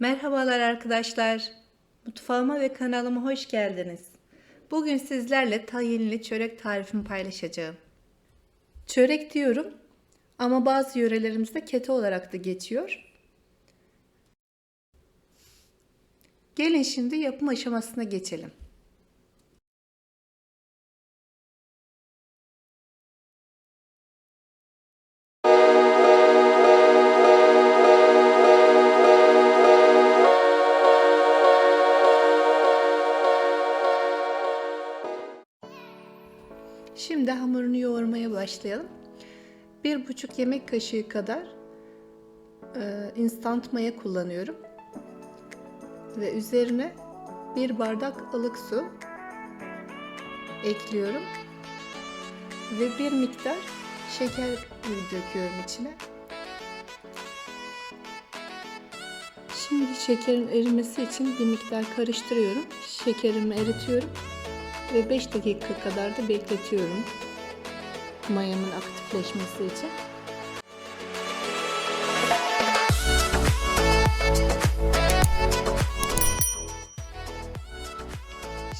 Merhabalar arkadaşlar. Mutfağıma ve kanalıma hoş geldiniz. Bugün sizlerle tahinli çörek tarifimi paylaşacağım. Çörek diyorum ama bazı yörelerimizde kete olarak da geçiyor. Gelin şimdi yapım aşamasına geçelim. Şimdi hamurunu yoğurmaya başlayalım. Bir buçuk yemek kaşığı kadar e, instant maya kullanıyorum. Ve üzerine bir bardak ılık su ekliyorum. Ve bir miktar şeker döküyorum içine. Şimdi şekerin erimesi için bir miktar karıştırıyorum. Şekerimi eritiyorum ve 5 dakika kadar da bekletiyorum mayamın aktifleşmesi için.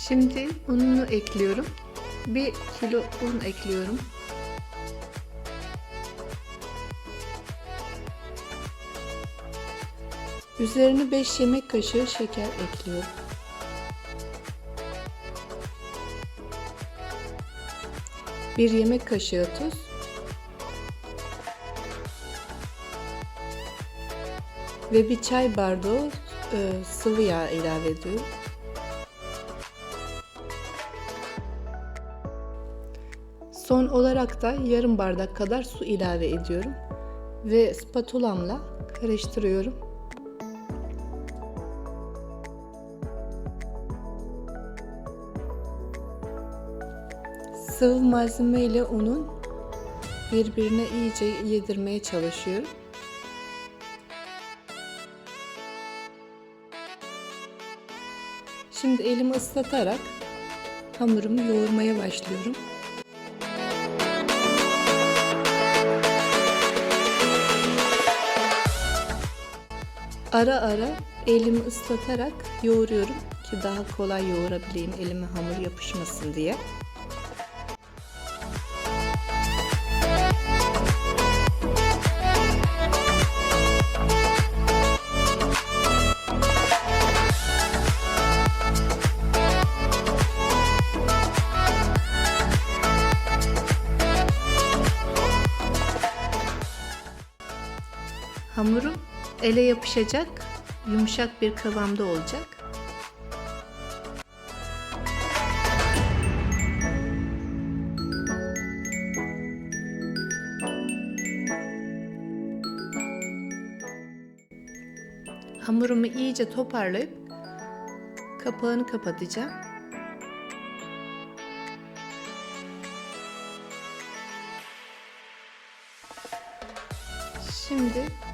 Şimdi ununu ekliyorum. 1 kilo un ekliyorum. Üzerine 5 yemek kaşığı şeker ekliyorum. Bir yemek kaşığı tuz. Ve bir çay bardağı e, sıvı yağ ilave ediyorum. Son olarak da yarım bardak kadar su ilave ediyorum. Ve spatulamla karıştırıyorum. Sıvı malzeme ile unun birbirine iyice yedirmeye çalışıyorum. Şimdi elimi ıslatarak hamurumu yoğurmaya başlıyorum. Ara ara elimi ıslatarak yoğuruyorum ki daha kolay yoğurabileyim elime hamur yapışmasın diye. Hamurum ele yapışacak, yumuşak bir kıvamda olacak. Hamurumu iyice toparlayıp kapağını kapatacağım. Şimdi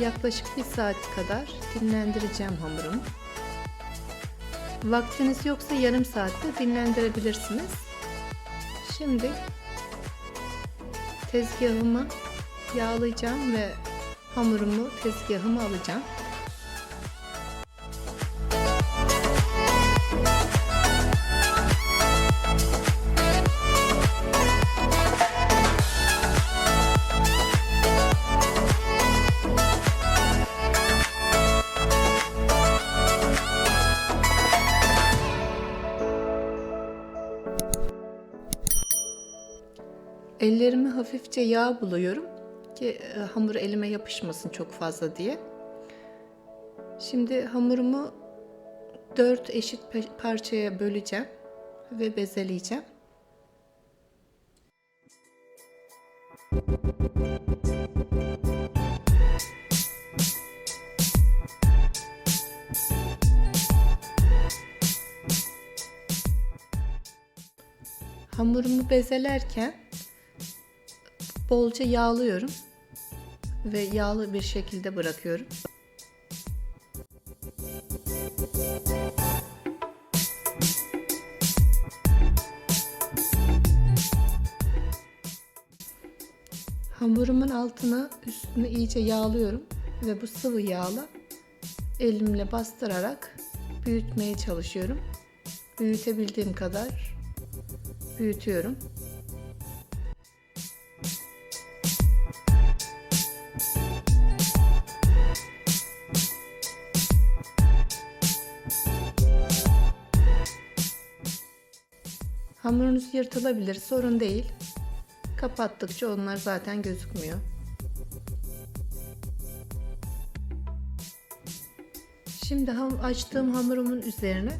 yaklaşık bir saat kadar dinlendireceğim hamurumu. Vaktiniz yoksa yarım saatte dinlendirebilirsiniz. Şimdi tezgahımı yağlayacağım ve hamurumu tezgahıma alacağım. Ellerimi hafifçe yağ buluyorum ki e, hamur elime yapışmasın çok fazla diye. Şimdi hamurumu dört eşit parçaya böleceğim ve bezeleyeceğim. Hamurumu bezelerken bolca yağlıyorum ve yağlı bir şekilde bırakıyorum. Hamurumun altına üstünü iyice yağlıyorum ve bu sıvı yağla elimle bastırarak büyütmeye çalışıyorum. Büyütebildiğim kadar büyütüyorum. Hamurunuz yırtılabilir, sorun değil. Kapattıkça onlar zaten gözükmüyor. Şimdi ham açtığım hamurumun üzerine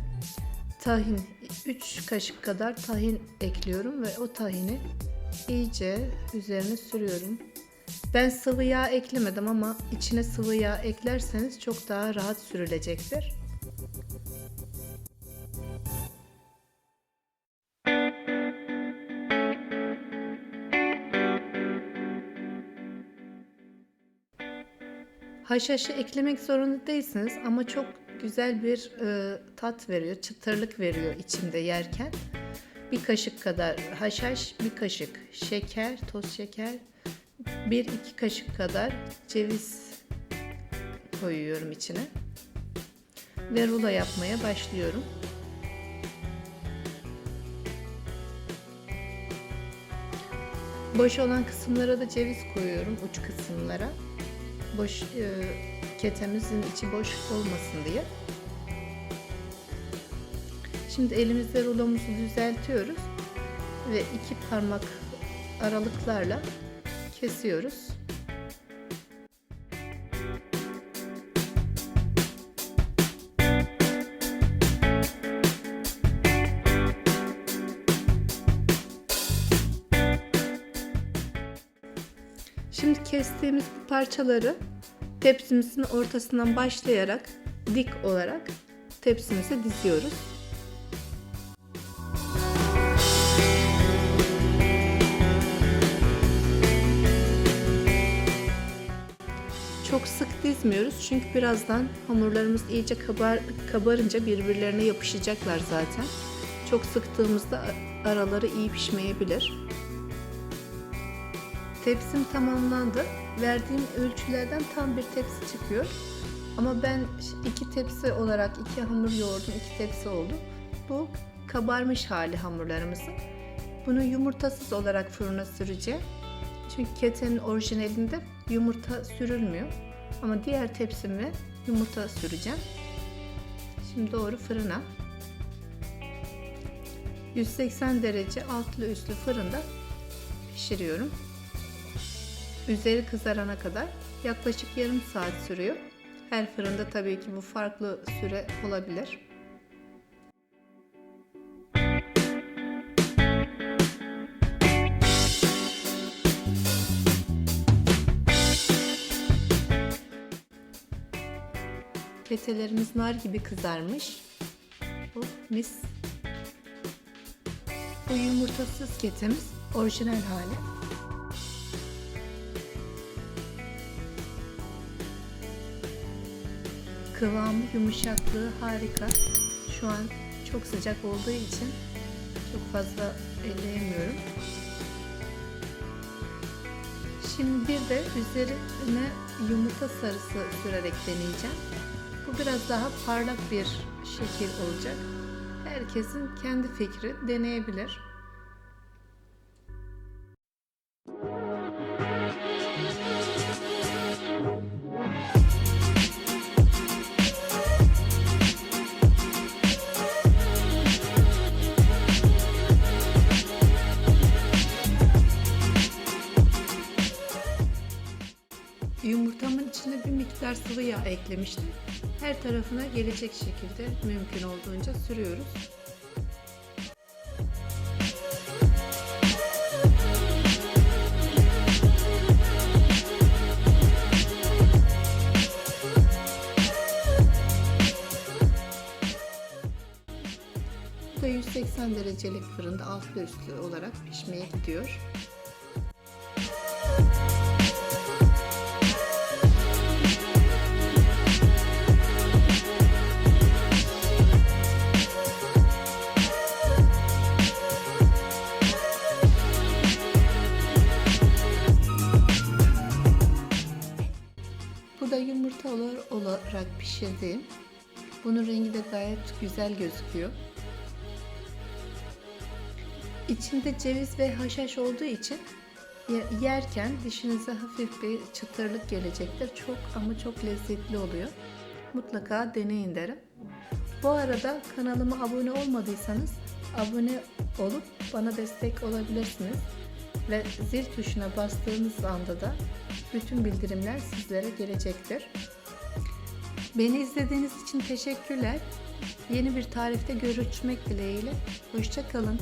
tahin 3 kaşık kadar tahin ekliyorum ve o tahini iyice üzerine sürüyorum. Ben sıvı yağ eklemedim ama içine sıvı yağ eklerseniz çok daha rahat sürülecektir. Haşhaşı eklemek zorunda değilsiniz ama çok güzel bir e, tat veriyor, çıtırlık veriyor içinde yerken. Bir kaşık kadar haşhaş, bir kaşık şeker, toz şeker, bir iki kaşık kadar ceviz koyuyorum içine. Ve rulo yapmaya başlıyorum. Boş olan kısımlara da ceviz koyuyorum uç kısımlara boş e, ketemizin içi boş olmasın diye. Şimdi elimizde rulomuzu düzeltiyoruz ve iki parmak aralıklarla kesiyoruz. Kestiğimiz bu parçaları tepsimizin ortasından başlayarak dik olarak tepsimize diziyoruz. Çok sık dizmiyoruz çünkü birazdan hamurlarımız iyice kabar, kabarınca birbirlerine yapışacaklar zaten. Çok sıktığımızda araları iyi pişmeyebilir. Tepsim tamamlandı. Verdiğim ölçülerden tam bir tepsi çıkıyor. Ama ben iki tepsi olarak iki hamur yoğurdum, iki tepsi oldu. Bu kabarmış hali hamurlarımızın. Bunu yumurtasız olarak fırına süreceğim. Çünkü ketenin orijinalinde yumurta sürülmüyor. Ama diğer tepsime yumurta süreceğim. Şimdi doğru fırına. 180 derece altlı üstlü fırında pişiriyorum. Üzeri kızarana kadar yaklaşık yarım saat sürüyor. Her fırında tabii ki bu farklı süre olabilir. Keselerimiz nar gibi kızarmış. Bu mis. Bu yumurtasız ketemiz orijinal hali. Kıvamı, yumuşaklığı harika. Şu an çok sıcak olduğu için çok fazla elleyemiyorum. Şimdi bir de üzerine yumurta sarısı sürerek deneyeceğim. Bu biraz daha parlak bir şekil olacak. Herkesin kendi fikri deneyebilir. Miktar sıvı yağ eklemiştim. Her tarafına gelecek şekilde mümkün olduğunca sürüyoruz. Bu da 180 derecelik fırında altlı üstlü olarak pişmeye gidiyor. Pişirdim. Bunun rengi de gayet güzel gözüküyor. İçinde ceviz ve haşhaş olduğu için ye- yerken dişinize hafif bir çıtırlık gelecektir. Çok ama çok lezzetli oluyor. Mutlaka deneyin derim. Bu arada kanalıma abone olmadıysanız abone olup bana destek olabilirsiniz. Ve zil tuşuna bastığınız anda da bütün bildirimler sizlere gelecektir. Beni izlediğiniz için teşekkürler. Yeni bir tarifte görüşmek dileğiyle. Hoşçakalın.